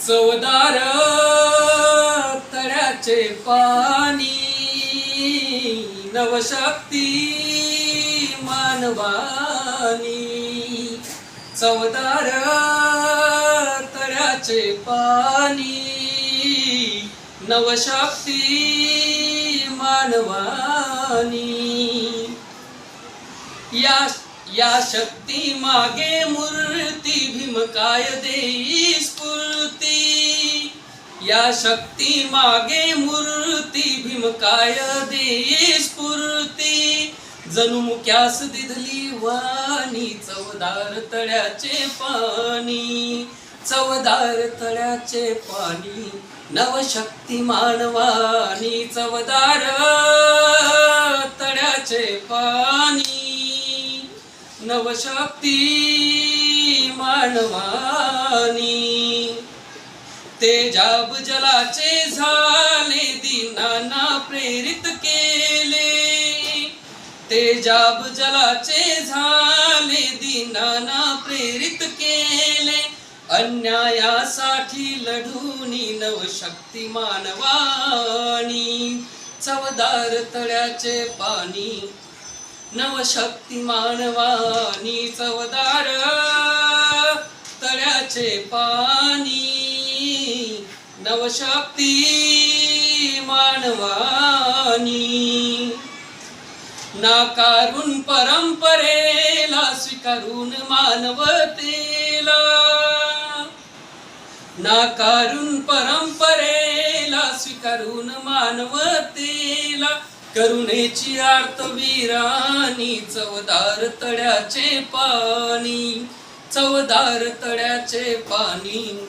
चवदार तऱ्याचे पाणी नवशक्ती मानवानी. चवदार तऱ्याचे पाणी नवशक्ती मानवानी. या या शक्ती मागे मूर्ती भीमकाय देई स्फूर्ती या शक्ती मागे मूर्ती भीमकाय देई स्फूर्ती जणू मुख्यास दिधली वाणी चवदार तळ्याचे पाणी. चवदार तळ्याचे पाणी नवशक्ती मानवानी चवदार तळ्याचे पाणी. नवशक्ती मानवानी तेजाब जलाचे झाले दिनाना प्रेरित केले. तेजाब जलाचे झाले दिनाना प्रेरित केले. अन्यायासाठी लढूनी नवशक्ती मानवानी चवदार तळ्याचे पाणी नवशक्ती मानवानी चवदार तळ्याचे पाणी सर्वशक्ती मानवानी. नाकारून परंपरेला स्वीकारून मानवतेला. नाकारून परंपरेला स्वीकारून मानवतेला. करुणेची आर्तवीरानी चवदार तळ्याचे पाणी चवदार तळ्याचे पाणी.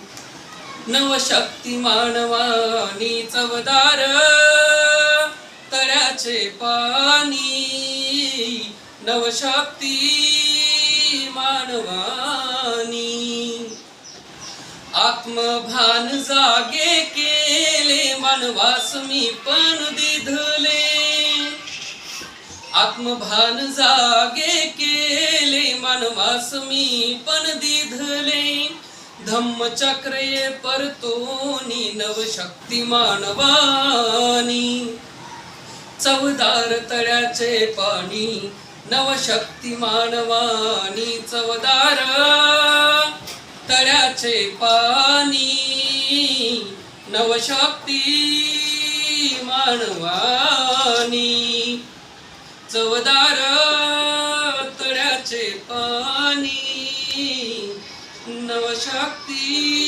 नवशक्ती मानवानी चवदार तळ्याचे पाणी नवशक्ती मानवानी आत्मभान जागे केले मानवास मी पण दिधले. आत्मभान जागे केले मानवास मी पण दिधले. धम्मचक्र ये परतोनी नवशक्ती मानवानी चवदार तळ्याचे पाणी नवशक्ती मानवानी चवदार तळ्याचे पाणी नवशक्ती मानवानी चवदार तळ्याचे पाणी शक्ती